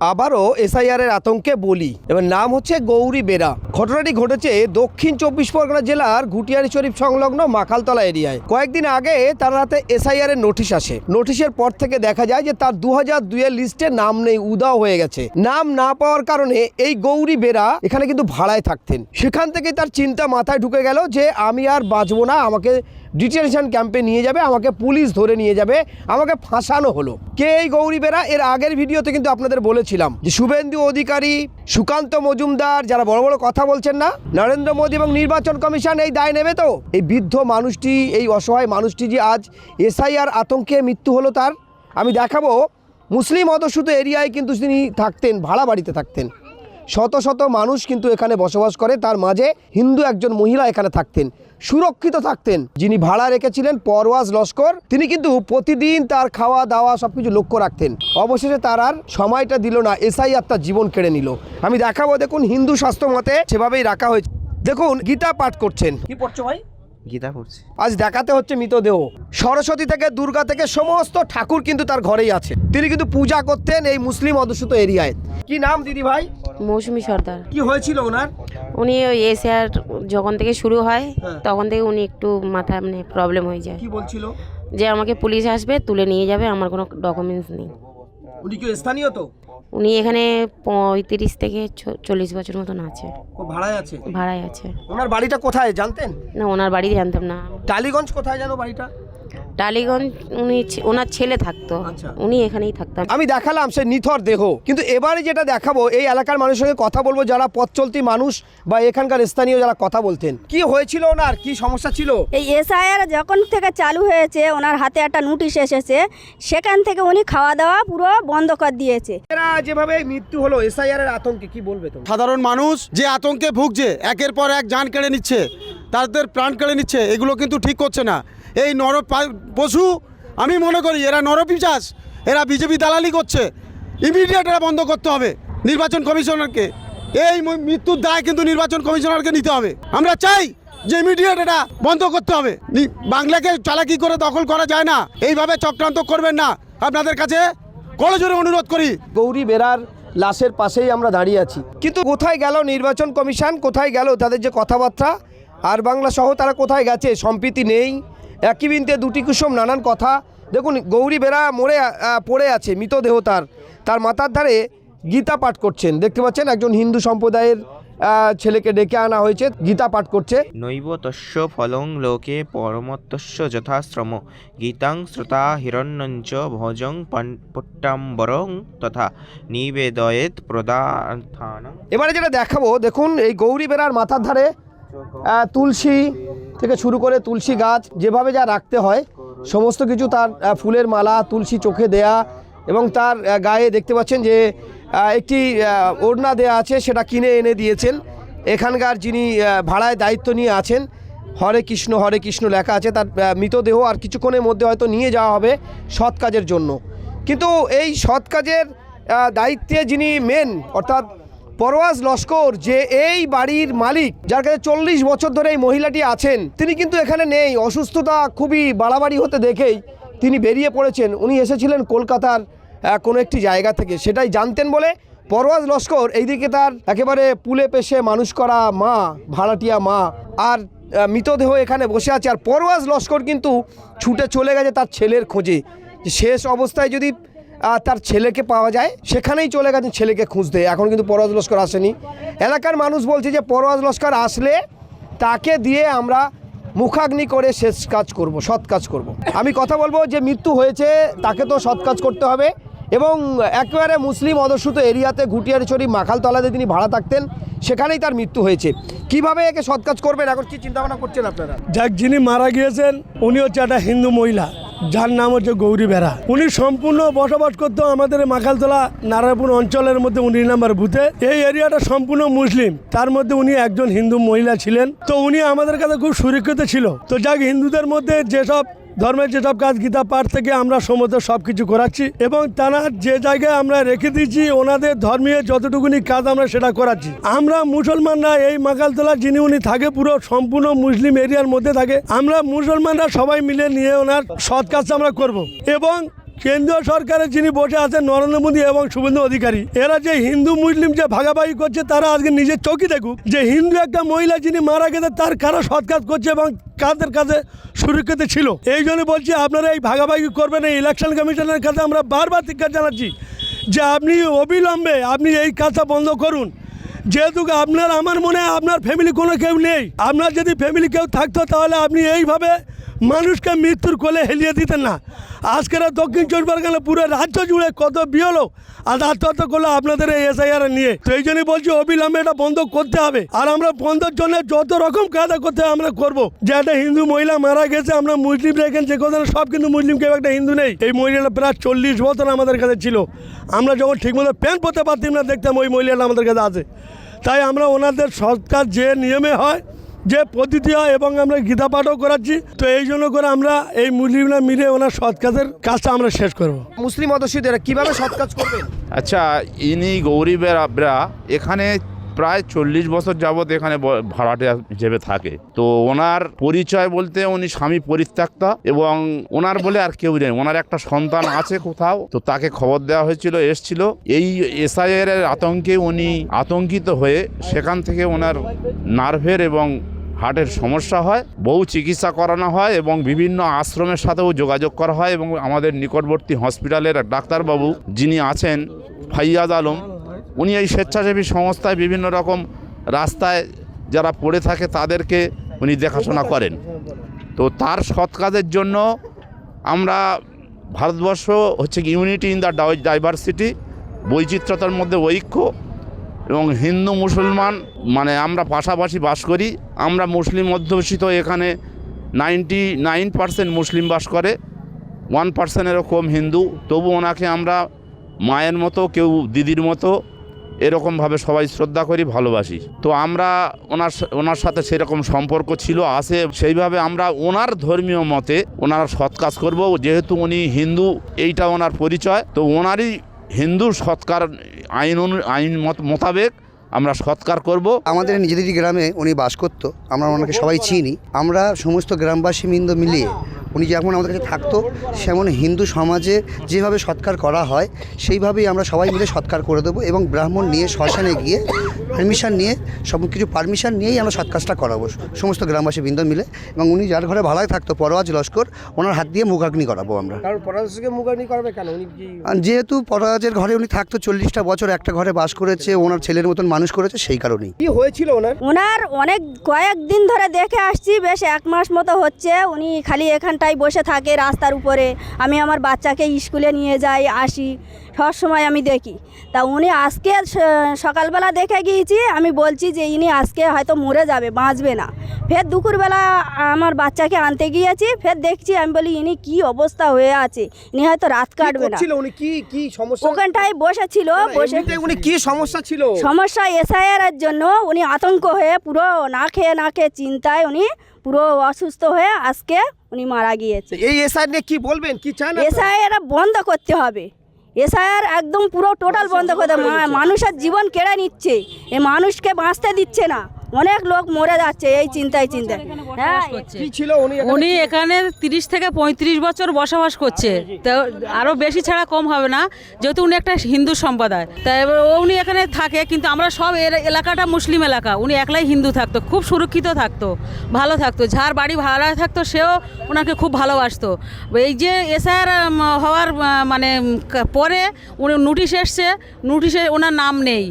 আবারও এসআইআর এর আতঙ্কে বলি। এবার নাম হচ্ছে গৌরী বেরা। ঘটনাটি ঘটেছে দক্ষিণ চব্বিশ পরগনা জেলার ঘুটিয়ারি শরীফ সংলগ্ন মাখালতলা এরিয়ায়। কয়েকদিন আগে তার হাতে এসআইআর এর নোটিশ আসে। নোটিশের পর থেকে দেখা যায় যে তার দু হাজার দুইয়ের লিস্টে নাম নেই, উদাও হয়ে গেছে। নাম না পাওয়ার কারণে এই গৌরী বেরা এখানে কিন্তু ভাড়ায় থাকতেন। সেখান থেকে তার চিন্তা মাথায় ঢুকে গেল যে আমি আর বাঁচবো না, আমাকে ডিটেনশন ক্যাম্পে নিয়ে যাবে, আমাকে পুলিশ ধরে নিয়ে যাবে, আমাকে ফাঁসানো হলো। কে এই গৌরী বেরা? এর আগের ভিডিওতে কিন্তু আপনাদের বলেছিলাম যে শুভেন্দু অধিকারী, সুকান্ত মজুমদার, যারা বড় বড় কথা বলছেন না, নরেন্দ্র মোদী এবং নির্বাচন কমিশন এই দায় নেবে তো? এই বৃদ্ধ মানুষটি, এই অসহায় মানুষটি যে আজ এসআইআর আতঙ্কে মৃত্যু হলো তার, আমি দেখাবো, মুসলিম অধ্যুষিত এরিয়ায় কিন্তু তিনি থাকতেন, ভাড়া বাড়িতে থাকতেন। শত শত মানুষ কিন্তু এখানে বসবাস করে, তার মাঝে হিন্দু একজন মহিলা এখানে থাকতেন। সুরক্ষিত থাকতেন। যিনি ভাড়া রেখেছিলেন পরওয়াজ লস্কর, তিনি কিন্তু প্রতিদিন তার খাওয়া দাওয়া সবকিছু লক্ষ্য রাখতেন। অবশেষে তার আর সময়টা দিল না এসআই আর তার জীবন কেড়ে নিল। আমি দেখাবো, দেখুন, হিন্দু শাস্ত্র মতে সেভাবেই রাখা হয়েছে। দেখুন, গীতা পাঠ করছেন। কি পড়ছো ভাই? গীতা পড়ছি। আজ দেখাতে হচ্ছে মৃতদেহ। সরস্বতী থেকে দুর্গা থেকে সমস্ত ঠাকুর কিন্তু তার ঘরেই আছে। তিনি কিন্তু পূজা করতেন এই মুসলিম অধ্যুষিত এরিয়ায়। কি নাম দিদি ভাই? মৌসুমি সর্দার। কি হয়েছিল ওনার? উনি ওই এসআর যখন থেকে শুরু হয় হ্যাঁ। তখন থেকে উনি একটু মাথা মানে প্রবলেম হয়ে যায়। কি বলছিল? যে আমাকে পুলিশ আসবে তুলে নিয়ে যাবে আমার কোনো ডকুমেন্টস নেই। উনি কি স্থানীয় তো? উনি এখানে পঁয়ত্রিশ থেকে চল্লিশ বছর মতন আছে। ও ভাড়ায় আছে? ভাড়ায় আছে। ওনার বাড়িটা কোথায় জানতেন? না ওনার বাড়ি জানতাম না। টালিগঞ্জ কোথায় জানো বাড়িটা? টালিগঞ্জ উনি ওনার ছেলে থাকতো। আচ্ছা। উনি এখানেই থাকতাম। আমি দেখালাম সে নিথর দেহ। কিন্তু এবারে যেটা দেখাবো এই এলাকার মানুষের সঙ্গে কথা বলব যারা পথ চলতি মানুষ বা এখানকার স্থানীয় যারা কথা বলতেন। কি হয়েছিল ওনার? কি সমস্যা ছিল? এই এসআইআর যখন থেকে চালু হয়েছে ওনার হাতে একটা নোটিশ এসেছে সেখান থেকে উনি খাওয়া দাওয়া পুরো বন্ধ করে দিয়েছে। এরা যেভাবে মৃত্যু হলো এসআইআর এর আতঙ্কে কি বলবে তুমি সাধারণ মানুষ যে আতঙ্কে ভুগছে একের পর এক যান কেড়ে নিচ্ছে তাদের প্রাণ কেড়ে নিচ্ছে এগুলো কিন্তু ঠিক করছে না। এই নর পশু আমি মনে করি এরা নরপিচাস এরা বিজেপি দালালি করছে। ইমিডিয়েট এরা বন্ধ করতে হবে নির্বাচন কমিশনারকে। এই মৃত্যুর দায় কিন্তু নির্বাচন কমিশনারকে নিতে হবে। আমরা চাই যে ইমিডিয়েট এটা বন্ধ করতে হবে। বাংলাকে চালাকি করে দখল করা যায় না। এইভাবে চক্রান্ত করবেন না। আপনাদের কাছে জোরে অনুরোধ করি। গৌরী বেরার লাশের পাশেই আমরা দাঁড়িয়ে আছি। কিন্তু কোথায় গেল নির্বাচন কমিশন? কোথায় গেল তাদের যে কথাবার্তা? আর বাংলা সহ তারা কোথায় গেছে? সম্প্রীতি নেই। একই বিনতে দুটি কুসুম নানান কথা। দেখুন গৌরী বেরা মরে পড়ে আছে মৃতদেহ তার। তার মাথার ধারে গীতা পাঠ করছেন। দেখতে পাচ্ছেন একজন হিন্দু সম্প্রদায়ের ছেলেকে ডেকে আনা হয়েছে গীতা পাঠ করছে। নৈব তস্য ফলং লোকে পরমত্তস্য যথাশ্রম। গীতাং শ্রোতা হিরণ্যঞ্চ ভজং পুট্টাম্বরং তথা নিবেদয়েত প্রদান এবারে যেটা দেখাবো দেখুন এই গৌরী বেড়ার মাথার ধারে তুলসী থেকে শুরু করে তুলসী গাছ, যেভাবে যা রাখতে হয়, সমস্ত কিছু তার ফুলের মালা, তুলসী চোখে দেয়া এবং তার গায়ে দেখতে পাচ্ছেন যে একটি ওড়না দেয়া আছে, সেটা কিনে এনে দিয়েছেন। এখানকার যিনি ভাড়ায় দায়িত্ব নিয়ে আছেন, হরে কৃষ্ণ হরে কৃষ্ণ লেখা আছে, তার মৃতদেহ আর কিছুক্ষণের মধ্যে হয়তো নিয়ে যাওয়া হবে সৎ কাজের জন্য। কিন্তু এই সৎ কাজের দায়িত্বে যিনি মেন অর্থাৎ পরওয়াজ লস্কর যে এই বাড়ির মালিক, যার কাছে চল্লিশ বছর ধরে এই মহিলাটি আছেন, তিনি কিন্তু এখানে নেই। অসুস্থতা খুবই বাড়াবাড়ি হতে দেখেই তিনি বেরিয়ে পড়েছেন। উনি এসেছিলেন কলকাতার কোনো একটি জায়গা থেকে। সেটাই জানতেন বলে পরওয়াজ লস্কর এইদিকে তার একেবারে পুলে পেশে মানুষ করা মা, ভাড়াটিয়া মা, আর মৃতদেহ এখানে বসে আছে। আর পরওয়াজ লস্কর কিন্তু ছুটে চলে গেছে তার ছেলের খোঁজে। শেষ অবস্থায় যদি তার ছেলেকে পাওয়া যায়, সেখানেই চলে গেছেন ছেলেকে খুঁজতে। এখন কিন্তু পরওয়াজ লস্কর আসেনি। এলাকার মানুষ বলছে যে পরওয়াজ লস্কর আসলে তাকে দিয়ে আমরা মুখাগ্নি করে শেষ কাজ করব, সৎ কাজ করব। আমি কথা বলব যে, মৃত্যু হয়েছে, তাকে তো সৎ কাজ করতে হবে। এবং একেবারে মুসলিম অধ্যুষিত এরিয়াতে ঘুটিয়ারি শরীফ মাখালতলাতে তিনি ভাড়া থাকতেন, সেখানেই তার মৃত্যু হয়েছে। কীভাবে একে সৎ কাজ করবেন? এখন কি চিন্তা ভাবনা করছেন আপনারা? যাক, যিনি মারা গিয়েছেন উনি হচ্ছে একটা হিন্দু মহিলা। যার নাম হচ্ছে গৌরী বেড়া উনি সম্পূর্ণ বসবাস করতো আমাদের মাখালতলা নারায়ণপুর অঞ্চলের মধ্যে উনি নাম্বার বুথে। এই এরিয়াটা সম্পূর্ণ মুসলিম। তার মধ্যে উনি একজন হিন্দু মহিলা ছিলেন। তো উনি আমাদের কাছে খুব সুরক্ষিত ছিল। তো যাক, হিন্দুদের মধ্যে যেসব ধর্মের যেসব কাজ, গীতা, পাঠ থেকে আমরা সমস্ত সব কিছু করাচ্ছি এবং তারা যে জায়গায় আমরা রেখে দিচ্ছি ওনাদের ধর্মীয় যতটুকুনি কাজ আমরা সেটা করাচ্ছি। আমরা মুসলমানরা এই মাকালতলা যিনি উনি থাকে, পুরো সম্পূর্ণ মুসলিম এরিয়ার মধ্যে থাকে, আমরা মুসলমানরা সবাই মিলে নিয়ে ওনার সৎ কাজটা আমরা করব। এবং কেন্দ্রীয় সরকারের যিনি বসে আছেন নরেন্দ্র মোদী এবং শুভেন্দু অধিকারী, এরা যে হিন্দু মুসলিম যে ভাগাভাগি করছে, তারা আজকে নিজের চোখই দেখুক যে হিন্দু একটা মহিলা যিনি মারা গেছে, তার কারা সৎকাজ করছে এবং কাদের কাছে সুরক্ষিত ছিল। এই জন্য বলছি, আপনারা এই ভাগাভাগি করবেন, এই ইলেকশন কমিশনের কাছে আমরা বারবার ধিক্কার জানাচ্ছি যে আপনি অবিলম্বে আপনি এই কাজটা বন্ধ করুন। যেহেতু আপনার, আমার মনে হয় আপনার ফ্যামিলি কোনো কেউ নেই। আপনার যদি ফ্যামিলি কেউ থাকতো, তাহলে আপনি এইভাবে মানুষকে মৃত্যুর কোলে হেলিয়ে দিতেন না। আজকের দক্ষিণ চব্বিশ পরগনা পুরো রাজ্য জুড়ে কত বিয়লো আর আত্মহত্যা করল আপনাদের এই এসআইআর নিয়ে। তো এই জন্যই বলছি, অবিলম্বে এটা বন্ধ করতে হবে। আর আমরা বন্ধের জন্য যত রকম কায়দা করতে আমরা করব। যে একটা হিন্দু মহিলা মারা গেছে, আমরা মুসলিমরা এখানে যে কথা সব কিন্তু মুসলিম, কেউ একটা হিন্দু নেই। এই মহিলাটা প্রায় চল্লিশ বছর আমাদের কাছে ছিল। আমরা যখন ঠিকমতো প্যান্ট পরতে পারতাম না, দেখতাম ওই মহিলাটা আমাদের কাছে আছে। তাই আমরা ওনাদের সৎকার যে নিয়মে হয় যে পদ্ধতি হয় এবং আমরা গীতা পাঠও করাচ্ছি তো এই জন্য করে আমরা এই মুসলিমরা মিলে ওনার সৎ কাজের কাজটা আমরা শেষ করব। মুসলিম অধ্যুষিত এরা কীভাবে সৎ কাজ করবেন? আচ্ছা ইনি গৌরী বেরা এখানে প্রায় চল্লিশ বছর যাবৎ এখানে ভাড়াটে হিসেবে থাকে। তো ওনার পরিচয় বলতে উনি স্বামী পরিত্যক্তা এবং ওনার বলে আর কেউ নেই। ওনার একটা সন্তান আছে কোথাও তো তাকে খবর দেওয়া হয়েছিল এসছিল। এই এসআইয়ের আতঙ্কে উনি আতঙ্কিত হয়ে সেখান থেকে ওনার নার্ভের এবং হার্টের সমস্যা হয়, বহু চিকিৎসা করানো হয় এবং বিভিন্ন আশ্রমের সাথেও যোগাযোগ করা হয় এবং আমাদের নিকটবর্তী হসপিটালের ডাক্তারবাবু যিনি আছেন, ফাইয়াজ আলম, উনি এই স্বেচ্ছাসেবী সংস্থায় বিভিন্ন রকম রাস্তায় যারা পড়ে থাকে তাদেরকে উনি দেখাশোনা করেন। তো তার সৎ কাজের জন্য আমরা ভারতবর্ষ হচ্ছে ইউনিটি ইন দ্য ডাইভার্সিটি, বৈচিত্র্যতার মধ্যে ঐক্য এবং হিন্দু মুসলমান মানে আমরা পাশাপাশি বাস করি, আমরা মুসলিম অধ্যুষিত এখানে নাইনটি নাইন পার্সেন্ট মুসলিম বাস করে, ওয়ান পার্সেন্টেরও কম হিন্দু। তবু ওনাকে আমরা মায়ের মতো, কেউ দিদির মতো এরকমভাবে সবাই শ্রদ্ধা করি, ভালোবাসি। তো আমরা ওনার ওনার সাথে সেরকম সম্পর্ক ছিল, আছে। সেইভাবে আমরা ওনার ধর্মীয় মতে ওনার সৎ কাজ করব। যেহেতু উনি হিন্দু, এইটা ওনার পরিচয়। তো ওনারই হিন্দু সৎকার আইন আইন মত, মোতাবেক আমরা সৎকার করব। আমাদের নিজেদেরই গ্রামে উনি বাস করতো, আমরা ওনাকে সবাই চিনি। আমরা সমস্ত গ্রামবাসী মিন্দ মিলিয়ে উনি যেমন আমাদের কাছে থাকতো সেমন হিন্দু সমাজে যেভাবে সৎকার করা হয় সেইভাবেই আমরা সবাই মিলে সৎকার করে দেবো এবং ব্রাহ্মণ নিয়ে শ্মশানে গিয়ে পারমিশন নিয়ে সব কিছু পারমিশন নিয়েই আমরা সৎকাজটা করাবো। সমস্ত গ্রামবাসী বৃন্দ মিলে এবং উনি যার ঘরে ভাড়ায় থাকতো পরোয়াজ লস্কর ওনার হাত দিয়ে মুখাগ্নি করাবো আমরা। করবে কেন? যেহেতু পররাজের ঘরে উনি থাকতো চল্লিশটা বছর একটা ঘরে বাস করেছে ওনার ছেলের মতন মানুষ করেছে সেই কারণেই। কি হয়েছিল ওনার? ওনার অনেক কয়েকদিন ধরে দেখে আসছি বেশ এক মাস মতো হচ্ছে উনি খালি এখানটায় বসে থাকে রাস্তার উপরে। আমি আমার বাচ্চাকে স্কুলে নিয়ে যাই আসি। সব সময় আমি দেখি। তা উনি আজকে সকালবেলা দেখে গিয়েছি আমি বলছি যে ইনি আজকে হয়তো মরে যাবে বাঁচবে না। ফের দুপুরবেলা আমার বাচ্চাকে আনতে গিয়েছি ফের দেখছি আমি বলি ইনি কি অবস্থা হয়ে আছে? ইনি হয়তো রাত কাটবে না। উনি? কি কি সমস্যা? ওখানটায় বসেছিল বসে উনি কি সমস্যা ছিল? সমস্যা এসআইআর এর জন্য উনি আতঙ্ক হয়ে পুরো না খেয়ে না খেয়ে চিন্তায় উনি পুরো অসুস্থ হয়ে আজকে উনি মারা গিয়েছে। এই এসআই নিয়ে কি বলবেন? কি চান এসআই এরা বন্ধ করতে হবে। এসআইআর একদম পুরো টোটাল বন্ধ করে মানুষের জীবন কেড়ে নিচ্ছে। এ মানুষকে বাঁচতে দিচ্ছে না। অনেক লোক মরে যাচ্ছে এই চিন্তায় চিন্তায়। হ্যাঁ। কি ছিল উনি এখানে? উনি এখানে তিরিশ থেকে পঁয়ত্রিশ বছর বসবাস করছে। তো আরও বেশি ছাড়া কম হবে না যেহেতু উনি একটা হিন্দু সম্প্রদায়। তাই উনি এখানে থাকে কিন্তু আমরা সব এলাকাটা মুসলিম এলাকা। উনি একলাই হিন্দু থাকতো খুব সুরক্ষিত থাকতো ভালো থাকতো। যার বাড়ি ভাড়া থাকতো সেও ওনাকে খুব ভালোবাসতো। এই যে এসআর হওয়ার মানে পরে উনি নোটিশ এসছে নোটিশে ওনার নাম নেই।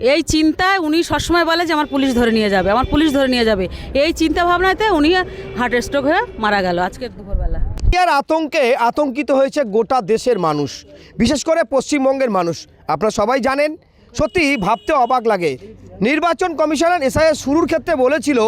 এই চিন্তায় উনি সবসময় বলে যে, আমার পুলিশ ধরে নিয়ে যাবে, আমার পুলিশ ধরে নিয়ে যাবে। এই চিন্তা ভাবনাতে উনি হার্ট স্ট্রোক হয়ে মারা গেল আজকে দুপুরবেলা। আর আতঙ্কে আতঙ্কিত হয়েছে গোটা দেশের মানুষ, বিশেষ করে পশ্চিমবঙ্গের মানুষ। আপনারা সবাই জানেন, সত্যি ভাবতে অবাক লাগে। নির্বাচন কমিশনার এসআইএস শুরুর ক্ষেত্রে বলেছিল,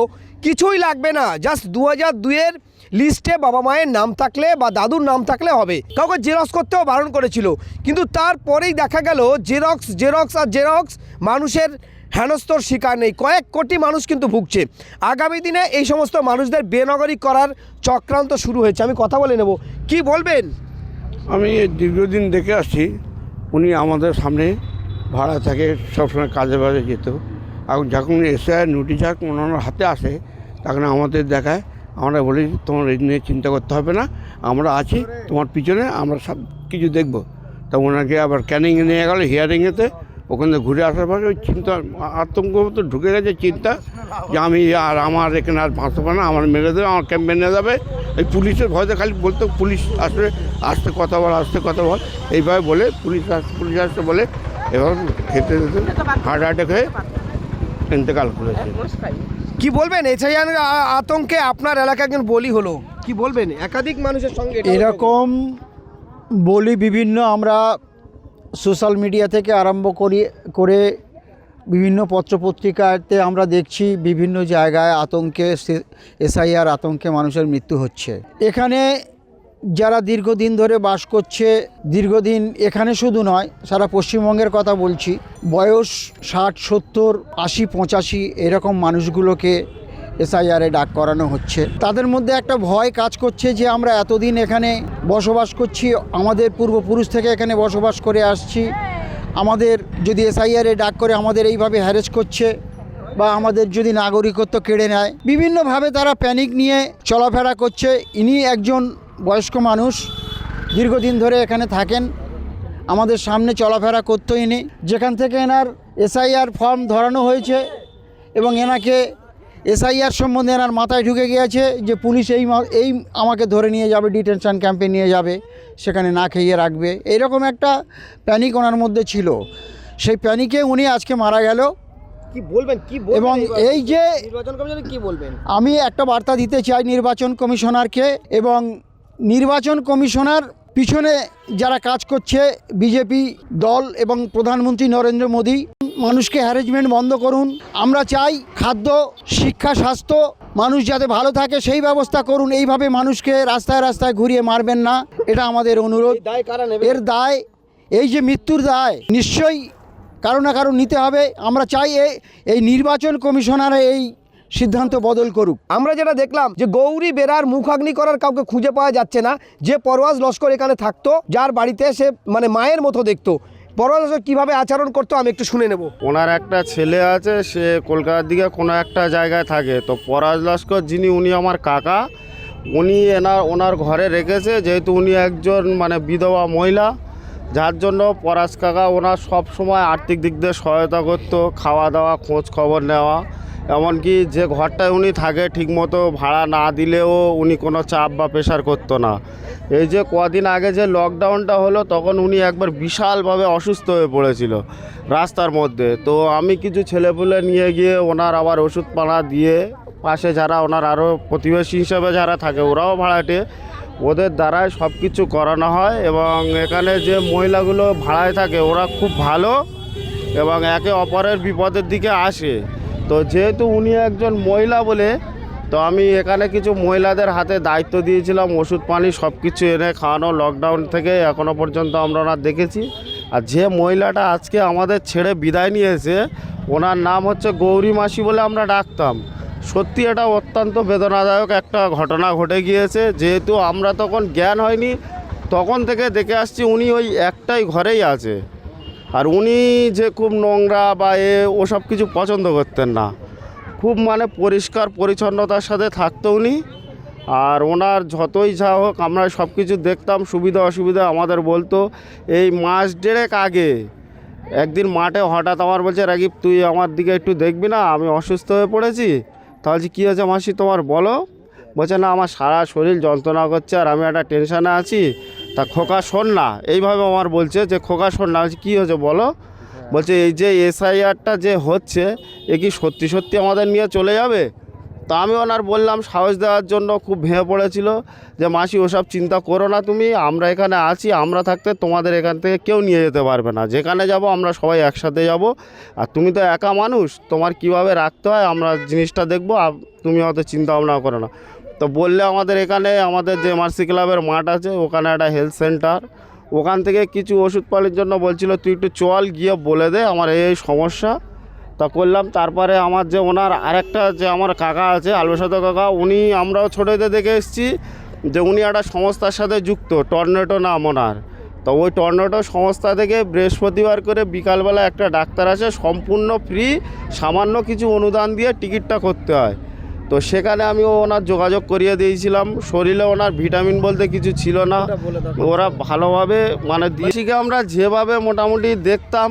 কিছুই লাগবে না, জাস্ট দু হাজার দুইয়ের লিস্টে বাবা মায়ের নাম থাকলে বা দাদুর নাম থাকলে হবে। কাউকে জেরক্স করতেও বারণ করেছিল। কিন্তু তারপরেই দেখা গেল, জেরক্স জেরক্স আর জেরক্স মানুষের হেনস্তর শিকার নেই। কয়েক কোটি মানুষ কিন্তু ভুগছে। আগামী দিনে এই সমস্ত মানুষদের বেনগরী করার চক্রান্ত শুরু হয়েছে। আমি কথা বলে নেব। কি বলবেন? আমি দীর্ঘদিন দেখে আসছি, উনি আমাদের সামনে ভাড়া থাকে, সবসময় কাজে বাজে যেত। এখন যখন এসে নোটিশ যখন ওনার হাতে আসে, তখন আমাদের দেখায়, আমরা বলি, তোমার এই নিয়ে চিন্তা করতে হবে না, আমরা আছি, তোমার পিছনে আমরা সব কিছু দেখব। তা ওনাকে আবার ক্যানিংয়ে নিয়ে গেল হিয়ারিংয়েতে ওখানে ঘুরে আসার পরে ওই চিন্তা আতঙ্ক তো ঢুকে গেছে চিন্তা যে আমি আর আমার এখানে আর বাঁচবো না আমার মেরে দেবে আমার ক্যাম্প মেনে যাবে এই পুলিশের ভয়তে খালি বলতো পুলিশ আসবে আসতে কথা বল আসতে কথা বল। এইভাবে বলে পুলিশ আসতে পুলিশ আসতে বলে এবার খেতে যেতে হার্ট অ্যাটাক হয়ে ইন্তেকাল করেছে। কি বলবেন? এছাড়া আতঙ্কে আপনার এলাকা একজন বলি হলো। কি বলবেন? একাধিক মানুষের সঙ্গে এরকম বলি বিভিন্ন আমরা সোশ্যাল মিডিয়া থেকে আরম্ভ করি, করে বিভিন্ন পত্রপত্রিকাতে আমরা দেখছি বিভিন্ন জায়গায় আতঙ্কে এসআইআর আতঙ্কে মানুষের মৃত্যু হচ্ছে। এখানে যারা দীর্ঘদিন ধরে বাস করছে, দীর্ঘদিন এখানে শুধু নয়, সারা পশ্চিমবঙ্গের কথা বলছি, বয়স ষাট, সত্তর, আশি, পঁচাশি, এরকম মানুষগুলোকে এসআইআরে ডাক করানো হচ্ছে। তাদের মধ্যে একটা ভয় কাজ করছে যে আমরা এতদিন এখানে বসবাস করছি, আমাদের পূর্বপুরুষ থেকে এখানে বসবাস করে আসছি। আমাদের যদি এসআইআরে ডাক করে আমাদের এইভাবে হ্যারেস করছে বা আমাদের যদি নাগরিকত্ব কেড়ে নেয়। বিভিন্নভাবে তারা প্যানিক নিয়ে চলাফেরা করছে। ইনি একজন বয়স্ক মানুষ, দীর্ঘদিন ধরে এখানে থাকেন। আমাদের সামনে চলাফেরা করতো ইনি। যেখান থেকে এনার এসআইআর ফর্ম ধরানো হয়েছে এবং এনাকে এসআইআর সম্বন্ধে এনার মাথায় ঢুকে গিয়েছে যে পুলিশ এই এই আমাকে ধরে নিয়ে যাবে ডিটেনশন ক্যাম্পে নিয়ে যাবে সেখানে না খেয়ে রাখবে। এইরকম একটা প্যানিক ওনার মধ্যে ছিল। সেই প্যানিকে উনি আজকে মারা গেল। কি বলবেন? কি এবং এই যে নির্বাচন কমিশনে কি বলবেন? আমি একটা বার্তা দিতে চাই নির্বাচন কমিশনারকে এবং নির্বাচন কমিশনার পিছনে যারা কাজ করছে বিজেপি দল এবং প্রধানমন্ত্রী নরেন্দ্র মোদী মানুষকে হ্যারেজমেন্ট বন্ধ করুন। আমরা চাই খাদ্য শিক্ষা স্বাস্থ্য মানুষ যাতে ভালো থাকে সেই ব্যবস্থা করুন। এইভাবে মানুষকে রাস্তায় রাস্তায় ঘুরিয়ে মারবেন না। এটা আমাদের অনুরোধ। দায় এর দায় এই যে মৃত্যুর দায় নিশ্চয়ই কারও না কারও নিতে হবে। আমরা চাই এই নির্বাচন কমিশনার এই সিদ্ধান্ত বদল করুক। আমরা যেটা দেখলাম যে গৌরী বেরার মুখাগ্নি করার কাউকে খুঁজে পাওয়া যাচ্ছে না। যে পরওয়াজ লস্কর এখানে থাকতো যার বাড়িতে সে মানে মায়ের মতো দেখতো। কীভাবে কীভাবে আচরণ করতো আমি একটু শুনে নেব। ওনার একটা ছেলে আছে, সে কলকাতার দিকে কোনো একটা জায়গায় থাকে। তো পরাজ লস্কর যিনি, উনি আমার কাকা। উনি এনার, ওনার ঘরে রেখেছে, যেহেতু উনি একজন মানে বিধবা মহিলা। যার জন্য পরাজ কাকা ওনার সময় আর্থিক দিক দিয়ে সহায়তা করতো, খাওয়া দাওয়া, খোঁজ খবর নেওয়া। এমনকি যে ঘরটায় উনি থাকে, ঠিকমতো ভাড়া না দিলেও উনি কোনো চাপ বা প্রেশার করতো না। এই যে কদিন আগে যে লকডাউনটা হলো, তখন উনি একবার বিশালভাবে অসুস্থ হয়ে পড়েছিল রাস্তার মধ্যে। তো আমি কিছু ছেলেপুলে নিয়ে গিয়ে ওনার আবার ওষুধ পানা দিয়ে, পাশে যারা ওনার আরও প্রতিবেশী হিসেবে যারা থাকে, ওরাও ভাড়াটে। ওদের দ্বারাই সব কিছু করানো হয় এবং এখানে যে মহিলাগুলো ভাড়ায় থাকে, ওরা খুব ভালো এবং একে অপরের বিপদের দিকে আসে। তো যেহেতু উনি একজন মহিলা বলে, তো আমি এখানে কিছু মহিলাদের হাতে দায়িত্ব দিয়েছিলাম, ওষুধ পানি সব কিছু এনে খাওয়ানো লকডাউন থেকে এখনও পর্যন্ত আমরা ওনার দেখেছি। আর যে মহিলাটা আজকে আমাদের ছেড়ে বিদায় নিয়েছে, ওনার নাম হচ্ছে গৌরী মাসি বলে আমরা ডাকতাম। সত্যি এটা অত্যন্ত বেদনাদায়ক একটা ঘটনা ঘটে গিয়েছে। যেহেতু আমরা তখন জ্ঞান হয়নি, তখন থেকে দেখে আসছি উনি ওই একটাই ঘরেই আছে। আর উনি যে খুব নোংরা বা এ ওসব কিছু পছন্দ করতেন না। খুব মানে পরিষ্কার পরিচ্ছন্নতার সাথে থাকতো উনি। আর ওনার যতই যা হোক আমরা সব কিছু দেখতাম, সুবিধা অসুবিধা আমাদের বলতো। এই মাস দেড়েক আগে একদিন মাঠে হঠাৎ আমার বলছে, রাগিব, তুই আমার দিকে একটু দেখবি না? আমি অসুস্থ হয়ে পড়েছি। তাহলে কী হয়েছে মাসি তোমার বলো? বলছে, না, আমার সারা শরীর যন্ত্রণা করছে আর আমি একটা টেনশানে আছি। তা খোকা শোন না। এইভাবে আমার বলছে যে, খোকা শোন না। কী হয়েছে বলো? বলছে, এই যে এসআইআরটা যে হচ্ছে, এ কি সত্যি সত্যি আমাদের নিয়ে চলে যাবে? তা আমি ওনার বললাম, সাহস দেওয়ার জন্য খুব ভেঙে পড়েছিল যে, মাসি, ওসব চিন্তা করো না তুমি, আমরা এখানে আছি, আমরা থাকতে তোমাদের এখান থেকে কেউ নিয়ে যেতে পারবে না। যেখানে যাব, আমরা সবাই একসাথে যাব। আর তুমি তো একা মানুষ, তোমার কীভাবে রাখতে হয়, আমরা জিনিসটা দেখব তুমি অত চিন্তা ভাবনা করো না। তো বললে আমাদের এখানে, আমাদের যে এমআরসি ক্লাবের মাঠ আছে, ওখানে একটা হেলথ সেন্টার। ওখান থেকে কিছু ওষুধ পালির জন্য বলছিল, তুই একটু চল, গিয়ে বলে দে, আমার এই সমস্যা। তা করলাম। তারপরে আমার যে ওনার আরেকটা যে আমার কাকা আছে আলবসাদ কাকা উনি আমরাও ছোটোতে দেখে এসেছি যে উনি একটা সংস্থার সাথে যুক্ত টর্নেটো নাম ওনার। তো ওই টর্নেটো সংস্থা থেকে বৃহস্পতিবার করে বিকালবেলা একটা ডাক্তার আছে সম্পূর্ণ ফ্রি সামান্য কিছু অনুদান দিয়ে টিকিটটা করতে হয়। তো সেখানে আমি ওনার যোগাযোগ করিয়ে দিয়েছিলাম। শরীরে ওনার ভিটামিন বলতে কিছু ছিল না। ওরা ভালোভাবে মানে দিয়েছিকে আমরা যেভাবে মোটামুটি দেখতাম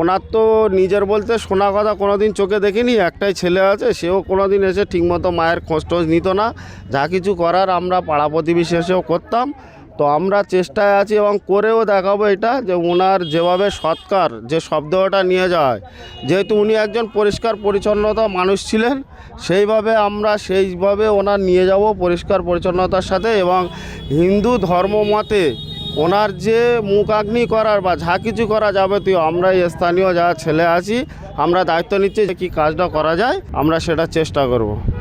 ওনার তো নিজের বলতে শোনা কথা কোনোদিন চোখে দেখিনি, একটাই ছেলে আছে, সেও কোনোদিন এসে ঠিকমতো মায়ের খোঁজ টোজ নিত না। যা কিছু করার আমরা পাড়া প্রতিবেশী এসেও করতাম। তো আমরা চেষ্টায় আছি এবং করেও দেখাবো এটা যে ওনার যেভাবে সৎকার, যে শব্দটা নিয়ে যায়। যেহেতু উনি একজন পরিষ্কার পরিচ্ছন্নতা মানুষ ছিলেন, সেইভাবে আমরা সেইভাবে ওনার নিয়ে যাব পরিষ্কার পরিচ্ছন্নতার সাথে এবং হিন্দু ধর্ম মতে ওনার যে মুখাগ্নি করার বা যা কিছু করা যাবে যাবতীয় আমরা স্থানীয় যা ছেলে আছি, আমরা দায়িত্ব নিচ্ছি যে কী কাজটা করা যায়, আমরা সেটা চেষ্টা করব।